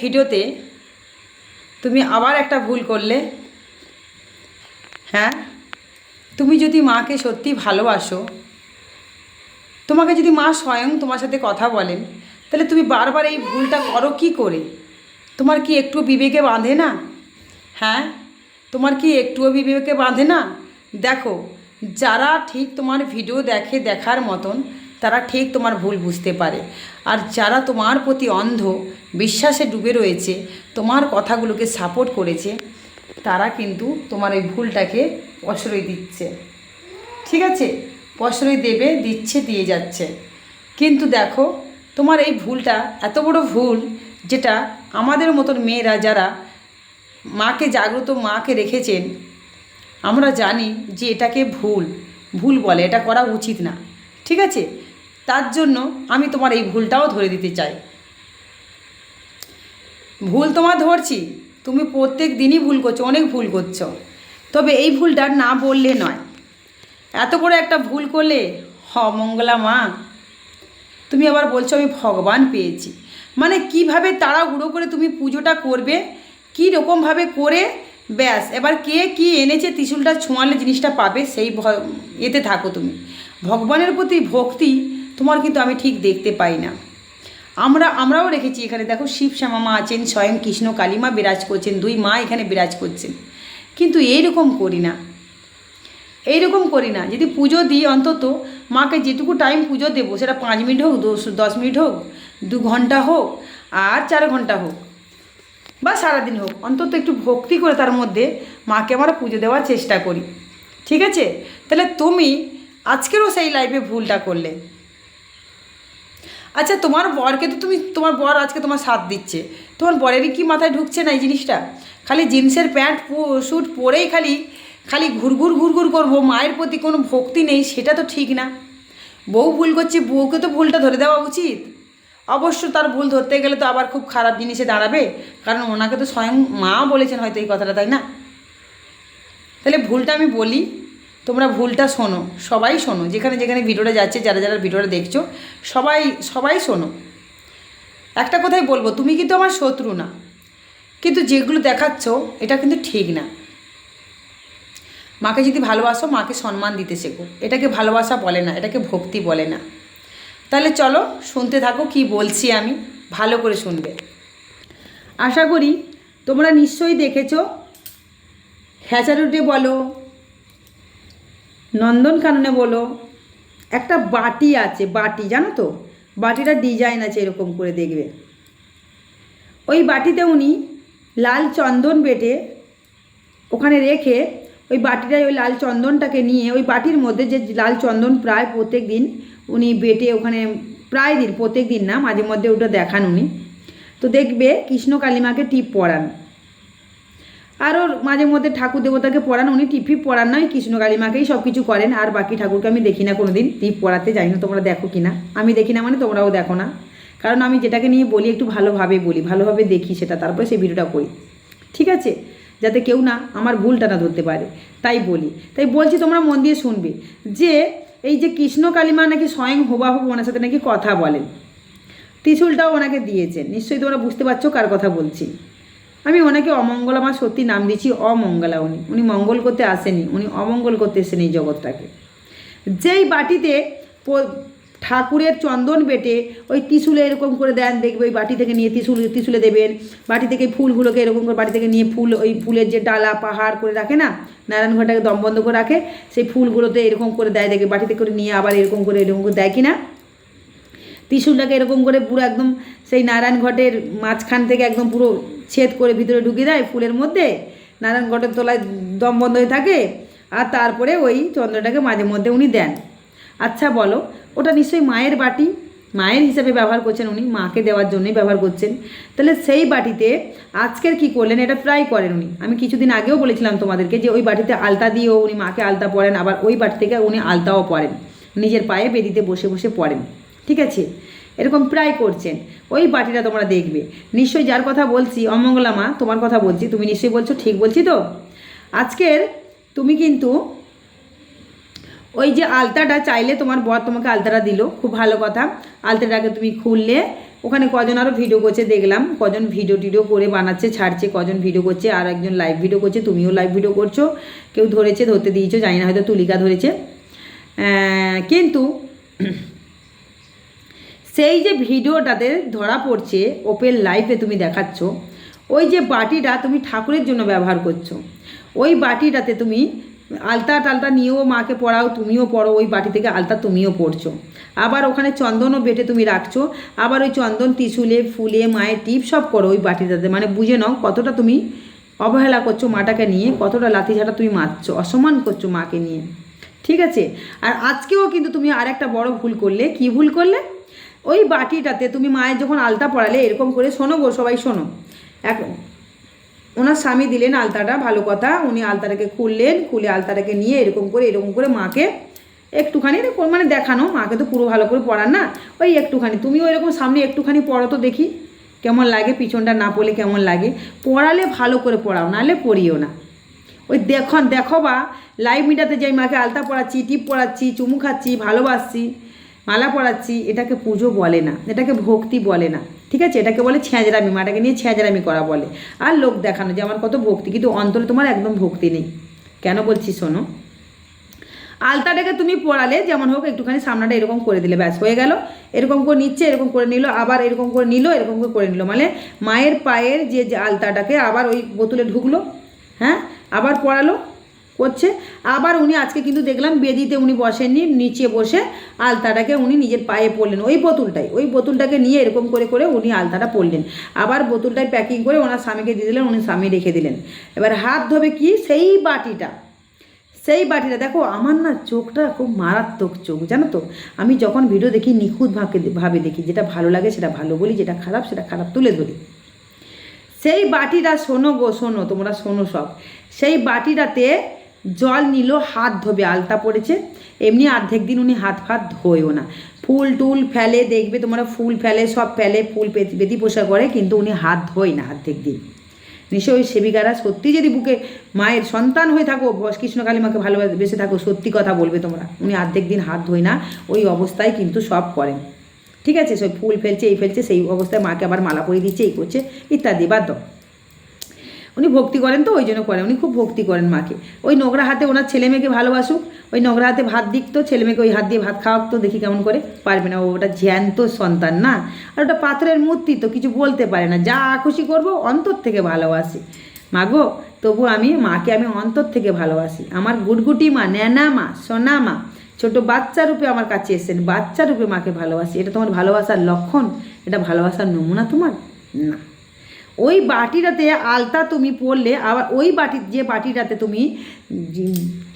ভিডিওতে তুমি আবার একটা ভুল করলে। হ্যাঁ? তুমি যদি মাকে সত্যি ভালোবাসো, তোমাকে যদি মা স্বয়ং তোমার সাথে কথা বলেন, তাহলে তুমি বারবার এই ভুলটা করো কি করে? তোমার কি একটু বিবেকে বাঁধে না? হ্যাঁ? তোমার কি একটুও বিবেকে বাঁধে না? দেখো, যারা ঠিক তোমার ভিডিও দেখে দেখার মতন তারা ঠিক তোমার ভুল বুঝতে পারে। আর যারা তোমার প্রতি অন্ধ, বিশ্বাসে ডুবে রয়েছে, তোমার কথাগুলোকে সাপোর্ট করেছে, তারা কিন্তু তোমার ওই ভুলটাকে প্রশ্রয় দিচ্ছে। ঠিক আছে? প্রশ্রয় দেবে, দিচ্ছে, দিয়ে যাচ্ছে। কিন্তু দেখো, তোমার এই ভুলটা এত বড় ভুল যেটা আমাদের মতন মেয়েরা যারা মাকে জাগ্রত মাকে রেখেছেন, আমরা জানি যে এটাকে ভুল ভুল বলে, এটা করা উচিত না। ঠিক আছে? তার জন্য আমি তোমার এই ভুলটাও ধরে দিতে চাই। ভুল তোমার ধরছি। তুমি প্রত্যেক দিনই ভুল করছ, অনেক ভুল করছ। তবে এই ভুলটা না বললে নয়। এত বড় একটা ভুল করলে, হ মঙ্গলা মা, তুমি আবার বলছো আমি ভগবান পেয়েছি। মানে কীভাবে তাড়াহুড়ো করে তুমি পুজোটা করবে কী রকমভাবে করে, ব্যাস। এবার কে কি এনেছে, ত্রিশুলটা ছোঁয়ালে জিনিসটা পাবে, সেই এতে থাকো তুমি। ভগবানের প্রতি ভক্তি তোমার কিন্তু আমি ঠিক দেখতে পাই না। আমরা, আমরাও রেখেছি এখানে, দেখো শিব শ্যামা মা আছেন, স্বয়ং কৃষ্ণ কালীমা বিরাজ করছেন, দুই মা এখানে বিরাজ করছেন। কিন্তু এইরকম করি না। এইরকম করি না। যদি পুজো দিই অন্তত, মাকে যেটুকু টাইম পুজো দেবো, সেটা পাঁচ মিনিট হোক, দশ মিনিট হোক, দু ঘণ্টা হোক, আর চার ঘণ্টা হোক, বা সারাদিন হোক, অন্তত একটু ভক্তি করে তার মধ্যে মাকে আমরা পুজো দেওয়ার চেষ্টা করি। ঠিক আছে? তাহলে তুমি আজকেরও সেই লাইফে ভুলটা করলে। আচ্ছা তোমার বরকে তো তুমি, তোমার বর আজকে তোমার সাথ দিচ্ছে। তোমার বরেরই কি মাথায় ঢুকছে না এই জিনিসটা? খালি জিন্সের প্যান্ট স্যুট পরেই খালি খালি ঘুরঘুর ঘুরঘুর করব, মায়ের প্রতি কোনো ভক্তি নেই, সেটা তো ঠিক না। বউ ভুল করছে, বউকে তো ভুলটা ধরে দেওয়া উচিত। অবশ্য তার ভুল ধরতে গেলে তো আবার খুব খারাপ জিনিসে দাঁড়াবে, কারণ ওনাকে তো স্বয়ং মা বলেছেন হয়তো এই কথাটা, তাই না? তাহলে ভুলটা আমি বলি তোমরা ভুলটা শোনো, সবাই শোনো, যেখানে যেখানে ভিডিওটা যাচ্ছে, যারা যারা ভিডিওটা দেখছ, সবাই সবাই শোনো। একটা কথাই বলব, তুমি কিন্তু আমার শত্রু না, কিন্তু যেগুলো দেখাচ্ছ, এটা কিন্তু ঠিক না। মাকে যদি ভালোবাসো, মাকে সম্মান দিতে শেখো। এটাকে ভালোবাসা বলে না, এটাকে ভক্তি বলে না। তাহলে চলো, শুনতে থাকো কি বলছি আমি, ভালো করে শুনবে। আশা করি তোমরা নিশ্চয়ই দেখেছ, হ্যাচারুটে বলো নন্দনকাননে বলো। একটা বাটি আছে, বাটি, জানো তো? বাটিটা ডিজাইন আছে এরকম করে দেখবে। ওই বাটিতে উনি লাল চন্দন বেটে ওখানে রেখে ওই বাটিটায় ওই লাল চন্দনটাকে নিয়ে ওই বাটির মধ্যে যে লাল চন্দন প্রায় প্রত্যেক দিন উনি বেটে ওখানে প্রায় দিন প্রত্যেক দিন না, মাঝে মধ্যে ওটা দেখান উনি। তো দেখবে কৃষ্ণ কালিমাকে টিপ পরান। আরও মাঝে মধ্যে ঠাকুর দেবতাকে পড়ান, উনি টিপি পড়ান নয়, কৃষ্ণ কালিমাকেই সব কিছু করেন, আর বাকি ঠাকুরকে আমি দেখি না কোনো দিন টিপ পড়াতে যাই না, তোমরা দেখো কি না আমি দেখি না মানে তোমরাও দেখো না। কারণ আমি যেটাকে নিয়ে বলি, একটু ভালোভাবে বলি, ভালোভাবে দেখি সেটা, তারপরে সেই ভিডিওটা করি। ঠিক আছে? যাতে কেউ না আমার ভুলটা না ধরতে পারে। তাই বলি। তাই বলছি, তোমরা মন দিয়ে শুনবে যে, এই যে কৃষ্ণ কালিমা নাকি স্বয়ং হোবাহু ওনার সাথে নাকি কথা বলেন। ত্রিশূলটাও ওনাকে দিয়েছেন। নিশ্চয়ই তোমরা বুঝতে পারছ কার কথা বলছি। আমি ওনাকে অমঙ্গলা, মা সত্যি নাম দিচ্ছি অমঙ্গলা উনি। উনি মঙ্গল করতে আসেনি, উনি অমঙ্গল করতে এসেন এই জগৎটাকে। যেই বাটিতে ঠাকুরের চন্দন বেটে, ওই ত্রিশুলে এরকম করে দেন, দেখবে ওই বাটি থেকে নিয়ে ত্রিশুল, ত্রিশুলে দেবেন। বাটি থেকে ফুলগুলোকে এরকম করে বাটি থেকে নিয়ে ফুল, ওই ফুলের যে ডালা, পাহাড় করে রাখে না, নারায়ণ ঘরটাকে দম বন্ধ করে রাখে, সেই ফুলগুলোতে এরকম করে দেয় দেখে বাটিতে করে নিয়ে আবার এরকম করে এরকম করে দেয় কি না ত্রিশূলটাকে এরকম করে পুরো একদম সেই নারায়ণ ঘটের মাঝখান থেকে একদম পুরো ছেদ করে ভিতরে ঢুকিয়ে দেয়, ফুলের মধ্যে নারায়ণ ঘটের তলায় দম বন্ধ হয়ে থাকে, আর তারপরে ওই চন্দ্রটাকে মাঝে মধ্যে উনি দেন। আচ্ছা বলো, ওটা নিশ্চয়ই মায়ের বাটি? মায়ের হিসাবে ব্যবহার করছেন উনি, মাকে দেওয়ার জন্যই ব্যবহার করছেন। তাহলে সেই বাটিতে আজকের কি করলেন, এটা প্রায় করেন উনি। আমি কিছুদিন আগেও বলেছিলাম তোমাদেরকে যে ওই বাটিতে আলতা দিয়েও উনি মাকে আলতা পরেন, আবার ওই বাটি থেকে উনি আলতাও পরেন। নিজের পায়ে বেদিতে বসে বসে পড়েন ঠিক আছে? এরকম প্রায় করছেন। ওই বাটিটা তোমরা দেখবে। নিশ্চয়ই যার কথা বলছি, অমঙ্গলা মা, তোমার কথা বলছি, তুমি নিশ্চয়ই বলছো, ঠিক বলছি তো? আজকের তুমি কিন্তু ওই যে আলতাটা চাইলে তোমার বর তোমাকে আলতাটা দিল, খুব ভালো কথা। আলতাটাকে তুমি খুললে, ওখানে কজন আরও ভিডিও করছে দেখলাম, কজন ভিডিও টিডিও করে বানাচ্ছে, ছাড়ছে, কজন ভিডিও করছে, আর একজন লাইভ ভিডিও করছে, তুমিও লাইভ ভিডিও করছ। কেউ ধরেছে, ধরতে দিয়েছ, জানি না, হয়তো তুলিকা ধরেছে। কিন্তু সেই যে ভিডিওটাতে ধরা পড়ছে ওপেন লাইফে তুমি দেখাচ্ছ, ওই যে বাটিটা তুমি ঠাকুরের জন্য ব্যবহার করছ, ওই বাটিটাতে তুমি আলতা টালতা নিয়েও মাকে পড়াও, তুমিও পড়ো, ওই বাটি থেকে আলতা তুমিও পড়ছো। আবার ওখানে চন্দনও বেটে তুমি রাখছো, আবার ওই চন্দন, ত্রিশুলে, ফুলে, মায়ের টিপ সব করো ওই বাটিটাতে মানে বুঝে নাও কতটা তুমি অবহেলা করছ মাটাকে নিয়ে, কতটা লাথি ঝাঁটা তুমি মারছো, অসম্মান করছ মাকে নিয়ে। ঠিক আছে? আর আজকেও কিন্তু তুমি আর একটা বড় ভুল করলে, কি ভুল করলে? ওই বাটিটাতে তুমি মায়ের যখন আলতা পড়ালে এরকম করে শোনো গো, সবাই শোনো। এক ওনার স্বামী দিলেন আলতাটা, ভালো কথা। উনি আলতাটাকে খুললেন, খুলে আলতাটাকে নিয়ে এরকম করে এরকম করে মাকে একটুখানি মানে দেখানো। মাকে তো পুরো ভালো করে পড়ান না? ওই একটুখানি। তুমিও এরকম সামনে একটুখানি পড়ো তো দেখি, কেমন লাগে? পিছনটা না পড়লে কেমন লাগে? পড়ালে ভালো করে পড়াও, নাহলে পড়িও না। ওই দেখুন দেখো বা লাইভ মিটাতে যাই মাকে আলতা পড়াচ্ছি টিপ পড়াচ্ছি চুমু খাচ্ছি, ভালোবাসছি মালা পড়াচ্ছি এটাকে পুজো বলে না, এটাকে ভক্তি বলে না, ঠিক আছে? এটাকে বলে ছ্যাঁচড়ামি মাটাকে নিয়ে ছ্যাঁচড়ামি করা বলে। আর লোক দেখানো যে আমার কত ভক্তি, কিন্তু অন্তরে তোমার একদম ভক্তি নেই। কেন বলছি শোনো? আলতাটাকে তুমি পড়ালে যেমন হোক একটুখানি সামনাটা এরকম করে দিলে, ব্যাস, হয়ে গেল। এরকম করে নিচ্ছে, এরকম করে নিল, আবার এরকম করে নিল, এরকম করে করে নিল। মানে মায়ের পায়ের যে আলতাটাকে আবার ওই বোতলে ঢুকলো হ্যাঁ? আবার পড়ালো করছে। আবার উনি আজকে কিন্তু দেখলাম বেদিতে উনি বসেননি, নিচে বসে আলতাটাকে উনি নিজের পায়ে পড়লেন। ওই বোতলটাই, ওই বোতলটাকে নিয়ে এরকম করে করে উনি আলতাটা পড়লেন। আবার বোতলটাই প্যাকিং করে ওনার স্বামীকে দিয়ে দিলেন, উনি স্বামী রেখে দিলেন। এবার হাত ধোবে কি? সেই বাটিটা। সেই বাটিটা, দেখো, আমার না চোখটা খুব মারাত্মক চোখ, জানো তো? আমি যখন ভিডিও দেখি, নিখুঁত ভাবে ভাবে দেখি, যেটা ভালো লাগে সেটা ভালো বলি, যেটা খারাপ সেটা খারাপ তুলে ধরি। সেই বাটিটা শোনো গো, শোনো, তোমরা শোনো সব। সেই বাটিটাতে জল নিল, হাত ধোবে, আলতা পড়েছে। এমনি অর্ধেক দিন উনি হাত ফাত ধোয়ও না। ফুল টুল ফেলে, দেখবে তোমরা ফুল ফেলে, সব ফেলে, ফুল বেদি পোষা করে কিন্তু উনি হাত ধোয় না অর্ধেক দিন। নিশ্চয়ই সেবিকারা সত্যি যদি বুকে মায়ের সন্তান হয়ে থাকো কৃষ্ণকালী মাকে ভালোবেসে থাকো, সত্যি কথা বলবে তোমরা। উনি অর্ধেক দিন হাত ধোয় না, ওই অবস্থায় কিন্তু সব করেন। ঠিক আছে? সব ফুল ফেলছে, এই ফেলছে, সেই অবস্থায় মাকে আবার মালা পরিয়ে দিচ্ছে, এই করছে, ইত্যাদি, বাদ দাও। উনি ভক্তি করেন তো, ওই জন্য করেন উনি খুব ভক্তি করেন মাকে। ওই নোংরা হাতে ওনার ছেলে মেয়েকে ভালোবাসুক, ওই নোংরা হাতে ভাত দিক তো, ছেলে মেয়েকে ওই হাত দিয়ে ভাত খাওয়াক তো, দেখি কেমন করে পারবে না। ওটা জ্যান্ত সন্তান না? আর ওটা পাত্রের মূর্তি তো, কিছু বলতে পারে না। যা খুশি করব, অন্তর থেকে ভালোবাসি। মাগো, তবু আমি, মাকে আমি অন্তর থেকে ভালোবাসি। আমার গুটগুটি মা, ন্যানা মা, সোনা মা, ছোটো বাচ্চা রূপে আমার কাছে এসেছেন। বাচ্চা রূপে মাকে ভালোবাসি। এটা তোমার ভালোবাসার লক্ষণ? এটা ভালোবাসার নমুনা তোমার? না। ওই বাটিটাতে আলতা তুমি পড়লে আবার ওই বাটি, যে বাটিটাতে তুমি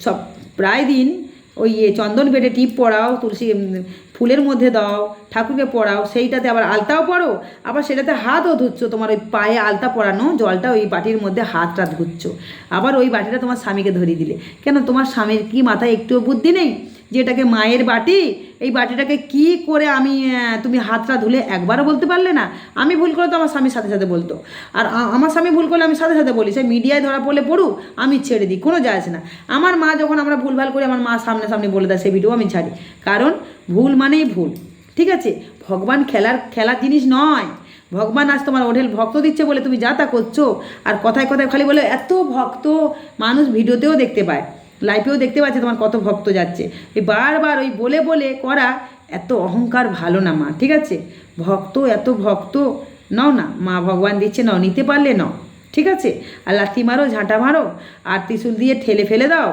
সব প্রায় দিন ওই ইয়ে চন্দন বেটে টিপ পড়াও তুলসী ফুলের মধ্যে দাও, ঠাকুরকে পড়াও সেইটাতে আবার আলতাও পড়ো আবার সেটাতে হাতও ধুচ্ছ, তোমার ওই পায়ে আলতা পড়ানো জলটা ওই বাটির মধ্যে হাতটা ধুচ্ছ। আবার ওই বাটিটা তোমার স্বামীকে ধরিয়ে দিলে। কেন? তোমার স্বামীর কি মাথায় একটুও বুদ্ধি নেই? যে এটাকে মায়ের বাটি, এই বাটিটাকে কি করে আমি তুমি হাতটা ধুলে একবারও বলতে পারলে না? আমি ভুল করলে তো আমার স্বামীর সাথে সাথে বলতো। আর আমার স্বামী ভুল করলে আমি সাথে সাথে বলি, সে মিডিয়ায় ধরা পড়লে পড়ুক, আমি ছেড়ে দিই, কোনো যায় না। আমার মা যখন আমরা ভুলভাল করি আমার মা সামনে সামনে বলে দেয় সেই ভিডিও আমি ছাড়ি। কারণ ভুল মানেই ভুল, ঠিক আছে? ভগবান খেলার খেলার জিনিস নয়। ভগবান আজ তোমার ওঢেল ভক্ত দিচ্ছে বলে তুমি যা তা করছ, আর কথায় কথায় খালি বলে, এত ভক্ত মানুষ ভিডিওতেও দেখতে পায়। লাইভেও দেখতে পাচ্ছে তোমার কত ভক্ত যাচ্ছে। এই বারবার ওই বলে বলে করা এত অহংকার ভালো না মা, ঠিক আছে? ভক্ত এত ভক্ত, নাও না, মা ভগবান দিচ্ছে, নাও, নিতে পারলে নাও, ঠিক আছে? আর লাথি মারো, ঝাঁটা মারো, আর ত্রিশুল দিয়ে ঠেলে ফেলে দাও,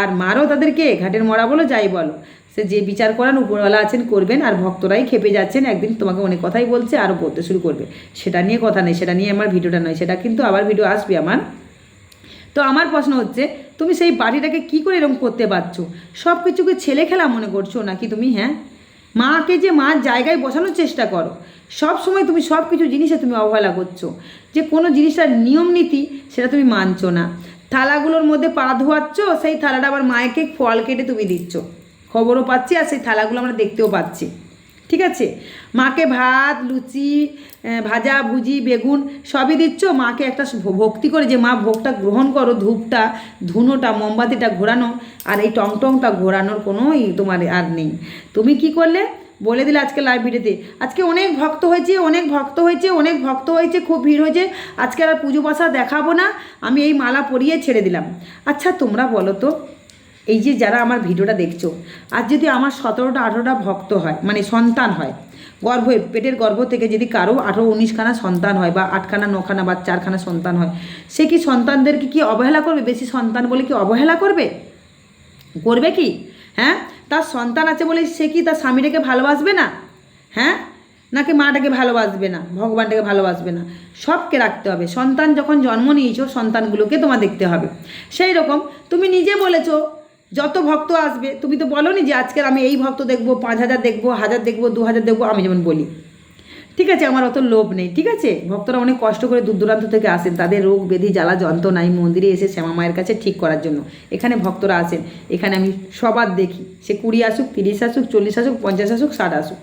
আর মারো তাদেরকে, ঘাটের মরা বলো, যাই বলো। সে যে বিচার করান উপরওয়ালা আছেন, করবেন, আর ভক্তরাই খেপে যাচ্ছেন, একদিন তোমাকে অনেক কথাই বলছে, আরও বলতে শুরু করবে। সেটা নিয়ে কথা নেই, সেটা নিয়ে আমার ভিডিওটা নয়, সেটা কিন্তু আবার ভিডিও আসবে আমার। তো আমার প্রশ্ন হচ্ছে, তুমি সেই বাড়িটাকে কি করে এরকম করতে পারছ? সব কিছুকে ছেলে খেলা মনে করছ নাকি তুমি হ্যাঁ? মাকে যে মার জায়গায় বসানোর চেষ্টা করো সব সময় তুমি সব কিছু জিনিসে তুমি অবহেলা করছ। যে কোনো জিনিসটার নিয়ম নীতি সেটা তুমি মানছো না। থালাগুলোর মধ্যে পা ধোয়াচ্ছ, সেই থালাটা আবার মায়েকে ফল কেটে তুমি দিচ্ছ। খবরও পাচ্ছি আর সেই থালাগুলো আমরা দেখতেও পাচ্ছি। ঠিক আছে? মাকে ভাত, লুচি ভাজা, ভুজি, বেগুন সবই দিচ্ছ? মাকে একটা ভক্তি করে যে, মা, ভোগটা গ্রহণ করো, ধূপটা, ধুনোটা, মোমবাতিটা ঘোরানো। আর এই টংটংটা ঘোরানোর কোনো তোমার আর নেই। তুমি কি করলে? বলে দিলে আজকে লাইভ ভিডিওতে আজকে অনেক ভক্ত হয়েছে, অনেক ভক্ত হয়েছে, অনেক ভক্ত হয়েছে, খুব ভিড় হয়েছে। আজকে আর পুজো পাশা দেখাবো না। আমি এই মালা পরিয়ে ছেড়ে দিলাম। আচ্ছা তোমরা বলো তো এই যে যারা আমার ভিডিওটা দেখছ, আর যদি আমার সতেরোটা, আঠেরোটা ভক্ত হয় মানে সন্তান হয়, গর্ভ, পেটের গর্ভ থেকে যদি কারও আঠেরো, উনিশখানা সন্তান হয় বা আটখানা, নখানা বা চারখানা সন্তান হয়, সে কি সন্তানদেরকে কি অবহেলা করবে? বেশি সন্তান বলে কি অবহেলা করবে? করবে কি? হ্যাঁ? তার সন্তান আছে বলে সে কি তার স্বামীটাকে ভালোবাসবে না? হ্যাঁ? নাকি মাটাকে ভালোবাসবে না? ভগবানটাকে ভালোবাসবে না? সবকে রাখতে হবে। সন্তান যখন জন্ম নিয়েছো, সন্তানগুলোকে তোমার দেখতে হবে। সেই রকম তুমি নিজে বলেছ যত ভক্ত আসবে, তুমি তো বলোনি যে আজকের আমি এই ভক্ত দেখব, পাঁচ হাজার দেখব হাজার দেখব, দু হাজার দেখব, আমি যেমন বলি। ঠিক আছে, আমার অত লোভ নেই, ঠিক আছে? ভক্তরা অনেক কষ্ট করে দূর দূরান্ত থেকে আসেন, তাদের রোগ ব্যাধি, জ্বালা যন্ত্রণাই মন্দিরে এসে শ্যামা মায়ের কাছে ঠিক করার জন্য। এখানে ভক্তরা আসেন, এখানে আমি সবার দেখি, সে কুড়ি আসুক, তিরিশ আসুক, চল্লিশ আসুক, পঞ্চাশ আসুক, ষাট আসুক।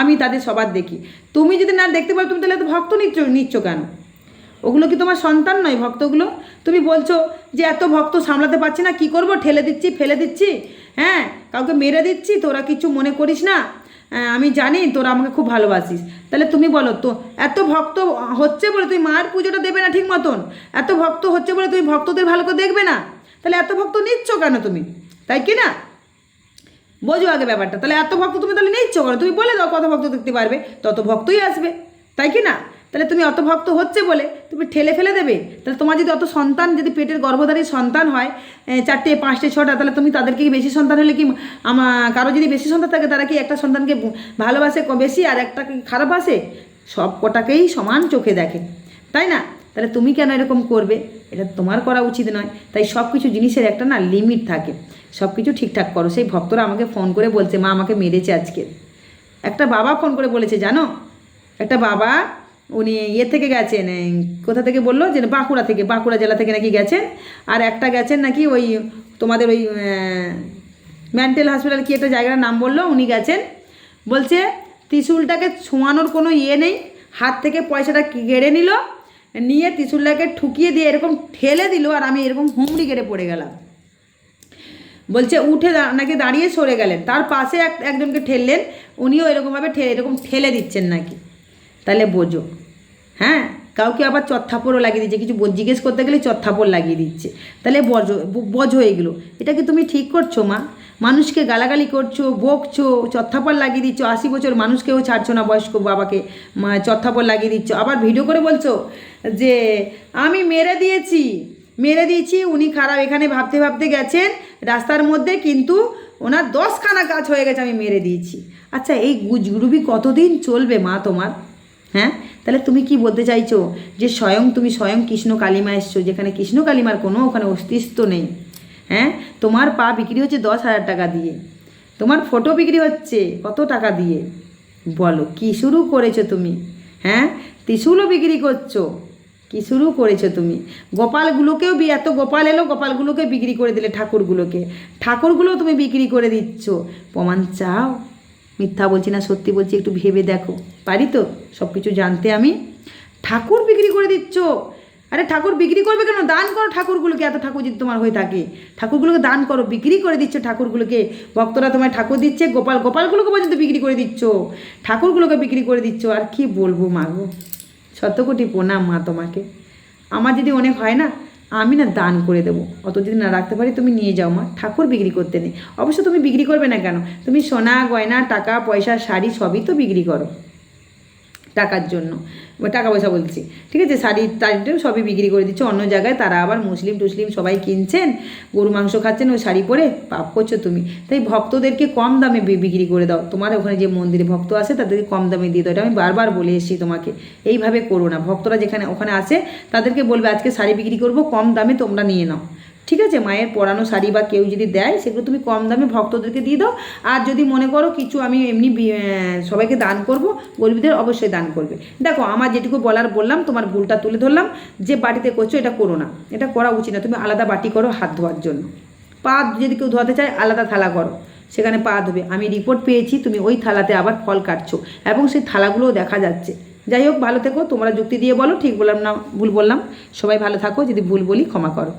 আমি তাদের সবার দেখি। তুমি যদি না দেখতে পারো, তুমি তাহলে তো ভক্ত নিচ্ছ নিচ্ছ কেন? ওগুলো কি তোমার সন্তান নয় ভক্তগুলো? তুমি বলছো যে এত ভক্ত সামলাতে পারছি না কি করব? ঠেলে দিচ্ছি ফেলে দিচ্ছি? হ্যাঁ কাউকে মেরে দিচ্ছি? তোরা কিছু মনে করিস না? হ্যাঁ, আমি জানি তোরা আমাকে খুব ভালোবাসিস। তাহলে তুমি বলো তো এত ভক্ত হচ্ছে বলে তুমি মার পুজোটা দেবে না ঠিক মতন? এত ভক্ত হচ্ছে বলে তুমি ভক্তদের ভালো করে দেখবে না? তাহলে এত ভক্ত নিচ্ছ কেন তুমি? তাই কি না? বোঝো আগে ব্যাপারটা তাহলে এত ভক্ত তুমি তাহলে নিচ্ছ কেন? তুমি বলে দাও কত ভক্ত দেখতে পারবে তত ভক্তই আসবে। তাই কি না? তাহলে তুমি অত ভক্ত হচ্ছে বলে তুমি ঠেলে ফেলে দেবে? তাহলে তোমার যদি অত সন্তান, যদি পেটের গর্ভধারী সন্তান হয় চারটে, পাঁচটে, ছটা, তাহলে তুমি তাদেরকে বেশি সন্তান হলে কি আমার কারও যদি বেশি সন্তান থাকে, তারা কি একটা সন্তানকে ভালোবাসে বেশি আর একটা খারাপ আসে সব কটাকেই সমান চোখে দেখে। তাই না? তাহলে তুমি কেন এরকম করবে? এটা তোমার করা উচিত নয়। তাই সব কিছু জিনিসের একটা না লিমিট থাকে। সব কিছু ঠিকঠাক করো। সেই ভক্তরা আমাকে ফোন করে বলছে, মা, আমাকে মেরেছে আজকে। একটা বাবা ফোন করে বলেছে, জানো? একটা বাবা উনি ইয়ে থেকে গেছেন কোথা থেকে বলল? যে বাঁকুড়া থেকে, বাঁকুড়া জেলা থেকে নাকি গেছেন। আর একটা গেছেন নাকি ওই তোমাদের ওই মেন্টাল হসপিটাল কি একটা জায়গার নাম বলল? উনি গেছেন। বলছে, ত্রিশুলটাকে ছোঁয়ানোর কোনো ইয়ে নেই, হাত থেকে পয়সাটা কেড়ে নিল, নিয়ে ত্রিশুলটাকে ঠুকিয়ে দিয়ে এরকম ঠেলে দিল, আর আমি এরকম হুমড়ি কেটে পড়ে গেলাম। বলছে, উঠে নাকি দাঁড়িয়ে সরে গেলেন। তার পাশে এক, একজনকে ঠেললেন, উনিও এরকমভাবে ঠেলে এরকম ঠেলে দিচ্ছেন নাকি। তাহলে বোঝো। হ্যাঁ? কাউকে আবার চত্থাপড়ও লাগিয়ে দিচ্ছে। কিছু জিজ্ঞেস করতে গেলে চত্থাপড় লাগিয়ে দিচ্ছে। তাহলে বজো বজ হয়ে এগুলো এটা কি তুমি ঠিক করছ, মা? মানুষকে গালাগালি করছ, বকছো চত্থাপড় লাগিয়ে দিচ্ছ। আশি বছর মানুষকেও ছাড়ছো না বয়স্ক বাবাকে। চত্থাপড় লাগিয়ে দিচ্ছ। আবার ভিডিও করে বলছো যে, আমি মেরে দিয়েছি। মেরে দিয়েছি, উনি খারাপ। এখানে ভাবতে ভাবতে গেছেন, রাস্তার মধ্যে কিন্তু ওনার দশখানা গাছ হয়ে গেছে, আমি মেরে দিয়েছি। আচ্ছা এই গুজগুরুবি কতদিন চলবে মা তোমার? হ্যাঁ? তাহলে তুমি কি বলতে চাইছো যে স্বয়ং তুমি স্বয়ং কৃষ্ণ কালিমা এসছো, যেখানে কৃষ্ণ কালিমার কোনো ওখানে অস্তিত্ব নেই। হ্যাঁ? তোমার পা বিক্রি হচ্ছে দশ হাজার টাকা দিয়ে। তোমার ফটো বিক্রি হচ্ছে কত টাকা দিয়ে? বলো, কি শুরু করেছ তুমি? হ্যাঁ? ত্রিশুলও বিক্রি করছ? কি শুরু করেছ তুমি? গোপালগুলোকেও এত গোপাল এলো, গোপালগুলোকে বিক্রি করে দিলে ঠাকুরগুলোকে। ঠাকুরগুলোও তুমি বিক্রি করে দিচ্ছ। প্রমাণ চাও? মিথ্যা বলছি না, সত্যি বলছি, একটু ভেবে দেখো। পারি তো? সব কিছু জানতে আমি। ঠাকুর বিক্রি করে দিচ্ছ? আরে ঠাকুর বিক্রি করবে কেন? দান করো ঠাকুরগুলোকে, এত ঠাকুর যদি তোমার হয়ে থাকে। ঠাকুরগুলোকে দান করো, বিক্রি করে দিচ্ছ ঠাকুরগুলোকে। ভক্তরা তোমায় ঠাকুর দিচ্ছে, গোপাল, গোপালগুলোকে পর্যন্ত বিক্রি করে দিচ্ছ। ঠাকুরগুলোকে বিক্রি করে দিচ্ছ। আর কি বলব মাগো শত কোটি প্রণাম মা তোমাকে। আমার যদি অনেক হয় না আমি না দান করে দেবো। অত যদি না রাখতে পারি, তুমি নিয়ে যাও মা। ঠাকুর বিক্রি করতে নেই অবশ্য তুমি বিক্রি করবে না কেন? তুমি সোনা, গয়না, টাকা, পয়সা, শাড়ি সবই তো বিক্রি করো। টাকার জন্য। টাকা পয়সা বলছি। ঠিক আছে? শাড়ি টাড়িটাও সবই বিক্রি করে দিচ্ছে। অন্য জায়গায় তারা আবার মুসলিম টুসলিম সবাই কিনছেন, গরু মাংস খাচ্ছেন, ওই শাড়ি পরে পাপ করছ তুমি। তাই ভক্তদেরকে কম দামে বিক্রি করে দাও। তোমার ওখানে যে মন্দিরে ভক্ত আসে তাদেরকে কম দামে দিয়ে দাও। এটা আমি বারবার বলে এসেছি তোমাকে। এইভাবে করো না। ভক্তরা যেখানে ওখানে আসে তাদেরকে বলবে, আজকে শাড়ি বিক্রি করব, কম দামে তোমরা নিয়ে নাও। ঠিক আছে? মায়ের পরানো শাড়ি বা কেউ যদি দেয়, সেগুলো তুমি কম দামে ভক্তদেরকে দিয়ে দাও। আর যদি মনে করো কিছু আমি এমনি সবাইকে দান করব, গরিবদের অবশ্যই দান করবে। দেখো, আমার যেটুকু বলার বললাম, তোমার ভুলটা তুলে ধরলাম। যে বাটিতে করছ, এটা করো না। এটা করা উচিত না। তুমি আলাদা বাটি করো হাত ধোয়ার জন্য। পা যদি কেউ ধোয়াতে চায়, আলাদা থালা করো। সেখানে পা ধোবে। আমি রিপোর্ট পেয়েছি, তুমি ওই থালাতে আবার ফল কাটছো। এবং সেই থালাগুলোও দেখা যাচ্ছে। যাই হোক, ভালো থেকো। তোমরা যুক্তি দিয়ে বলো। ঠিক বললাম না, ভুল বললাম। সবাই ভালো থাকো। যদি ভুল বলি, ক্ষমা করো।